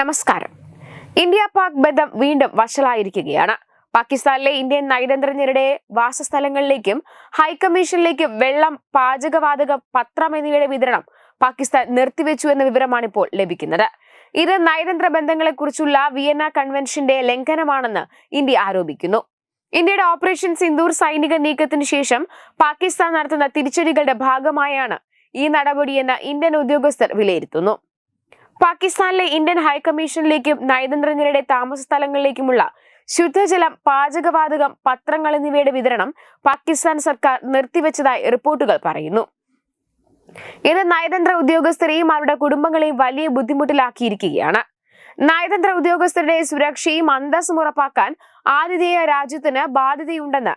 നമസ്കാരം. ഇന്ത്യ പാക് ബന്ധം വീണ്ടും വഷളായിരിക്കുകയാണ്. പാകിസ്ഥാനിലെ ഇന്ത്യൻ നയതന്ത്രജ്ഞരുടെ വാസസ്ഥലങ്ങളിലേക്കും ഹൈക്കമ്മീഷനിലേക്കും വെള്ളം പാചകവാതകം പത്രം എന്നിവയുടെ വിതരണം പാകിസ്ഥാൻ നിർത്തിവെച്ചു എന്ന വിവരമാണ് ഇപ്പോൾ ലഭിക്കുന്നത്. ഇത് നയതന്ത്ര ബന്ധങ്ങളെക്കുറിച്ചുള്ള വിയന്ന കൺവെൻഷന്റെ ലംഘനമാണെന്ന് ഇന്ത്യ ആരോപിക്കുന്നു. ഇന്ത്യയുടെ ഓപ്പറേഷൻ സിന്ദൂർ സൈനിക നീക്കത്തിന് ശേഷം പാകിസ്ഥാൻ നടത്തുന്ന തിരിച്ചടികളുടെ ഭാഗമായാണ് ഈ നടപടിയെന്ന് ഇന്ത്യൻ ഉദ്യോഗസ്ഥർ വിലയിരുത്തുന്നു. പാകിസ്ഥാനിലെ ഇന്ത്യൻ ഹൈക്കമ്മീഷനിലേക്കും നയതന്ത്രജ്ഞരുടെ താമസ സ്ഥലങ്ങളിലേക്കുമുള്ള ശുദ്ധജലം പാചകവാതകം പത്രങ്ങൾ എന്നിവയുടെ വിതരണം പാകിസ്ഥാൻ സർക്കാർ നിർത്തിവെച്ചതായി റിപ്പോർട്ടുകൾ പറയുന്നു. ഇത് നയതന്ത്ര ഉദ്യോഗസ്ഥരെയും അവരുടെ കുടുംബങ്ങളെയും വലിയ ബുദ്ധിമുട്ടിലാക്കിയിരിക്കുകയാണ്. നയതന്ത്ര ഉദ്യോഗസ്ഥരുടെ സുരക്ഷയും അന്തസ്സും ഉറപ്പാക്കാൻ ആതിഥേയ രാജ്യത്തിന് ബാധ്യതയുണ്ടെന്ന്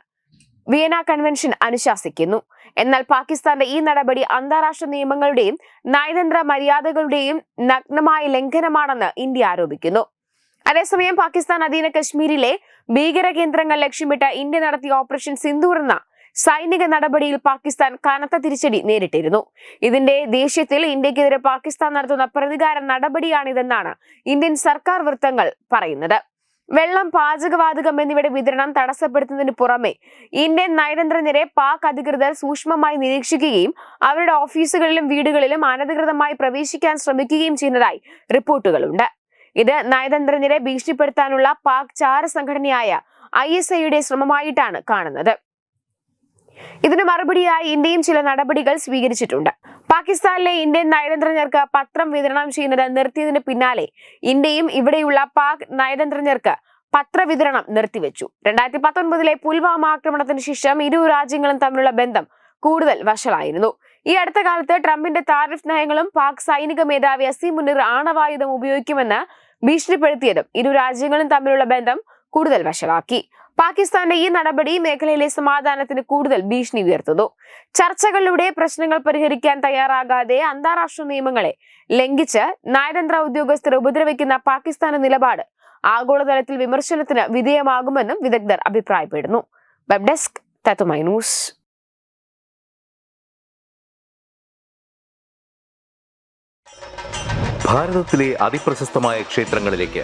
വിയന കൺവെൻഷൻ അനുശാസിക്കുന്നു. എന്നാൽ പാകിസ്ഥാന്റെ ഈ നടപടി അന്താരാഷ്ട്ര നിയമങ്ങളുടെയും നയതന്ത്ര മര്യാദകളുടെയും നഗ്നമായ ലംഘനമാണെന്ന് ഇന്ത്യ ആരോപിക്കുന്നു. അതേസമയം പാകിസ്ഥാൻ അധീന കശ്മീരിലെ ഭീകര കേന്ദ്രങ്ങൾ ലക്ഷ്യമിട്ട് ഇന്ത്യ നടത്തിയ ഓപ്പറേഷൻ സിന്ധൂർ എന്ന സൈനിക നടപടിയിൽ പാകിസ്ഥാൻ കനത്ത തിരിച്ചടി നേരിട്ടിരുന്നു. ഇതിന്റെ ദേഷ്യത്തിൽ ഇന്ത്യക്കെതിരെ പാകിസ്ഥാൻ നടത്തുന്ന പ്രതികാര നടപടിയാണിതെന്നാണ് ഇന്ത്യൻ സർക്കാർ വൃത്തങ്ങൾ പറയുന്നത്. വെള്ളം പാചകവാതകം എന്നിവയുടെ വിതരണം തടസ്സപ്പെടുത്തുന്നതിന് പുറമെ ഇന്ത്യൻ നയതന്ത്രജ്ഞരെ പാക് അധികൃതർ സൂക്ഷ്മമായി നിരീക്ഷിക്കുകയും അവരുടെ ഓഫീസുകളിലും വീടുകളിലും അനധികൃതമായി പ്രവേശിക്കാൻ ശ്രമിക്കുകയും ചെയ്യുന്നതായി റിപ്പോർട്ടുകളുണ്ട്. ഇത് നയതന്ത്രജ്ഞരെ ഭീഷണിപ്പെടുത്താനുള്ള പാക് ചാര സംഘടനയായ ഐ എസ് ഐയുടെ ശ്രമമായിട്ടാണ് കാണുന്നത്. ഇതിന് മറുപടിയായി ഇന്ത്യയും ചില നടപടികൾ സ്വീകരിച്ചിട്ടുണ്ട്. പാകിസ്ഥാനിലെ ഇന്ത്യൻ നയതന്ത്രജ്ഞർക്ക് പത്രം വിതരണം ചെയ്യുന്നത് നിർത്തിയതിന് പിന്നാലെ ഇന്ത്യയും ഇവിടെയുള്ള പാക് നയതന്ത്രജ്ഞർക്ക് പത്രവിതരണം നിർത്തിവെച്ചു. രണ്ടായിരത്തി പത്തൊൻപതിലെ പുൽവാമ ആക്രമണത്തിന് ശേഷം ഇരു രാജ്യങ്ങളും തമ്മിലുള്ള ബന്ധം കൂടുതൽ വഷളായിരുന്നു. ഈ അടുത്ത കാലത്ത് ട്രംപിന്റെ താരിഫ് നയങ്ങളും പാക് സൈനിക മേധാവി അസീം മുന്നിർ ആണവായുധം ഉപയോഗിക്കുമെന്ന് ഭീഷണിപ്പെടുത്തിയതും ഇരു രാജ്യങ്ങളും തമ്മിലുള്ള ബന്ധം കൂടുതൽ വഷളാക്കി. പാകിസ്ഥാന്റെ ഈ നടപടി മേഖലയിലെ സമാധാനത്തിന് കൂടുതൽ ഭീഷണി ഉയർത്തുന്നു. ചർച്ചകളിലൂടെ പ്രശ്നങ്ങൾ പരിഹരിക്കാൻ തയ്യാറാകാതെ അന്താരാഷ്ട്ര നിയമങ്ങളെ ലംഘിച്ച് നയതന്ത്ര ഉദ്യോഗസ്ഥരെ ഉപദ്രവിക്കുന്ന പാകിസ്ഥാന്റെ നിലപാട് ആഗോളതലത്തിൽ വിമർശനത്തിന് വിധേയമാകുമെന്നും വിദഗ്ധർ അഭിപ്രായപ്പെടുന്നു. വെബ് ഡെസ്ക് തത്തുമൈ ന്യൂസ്. ഭാരതത്തിലെ ക്ഷേത്രങ്ങളിലേക്ക്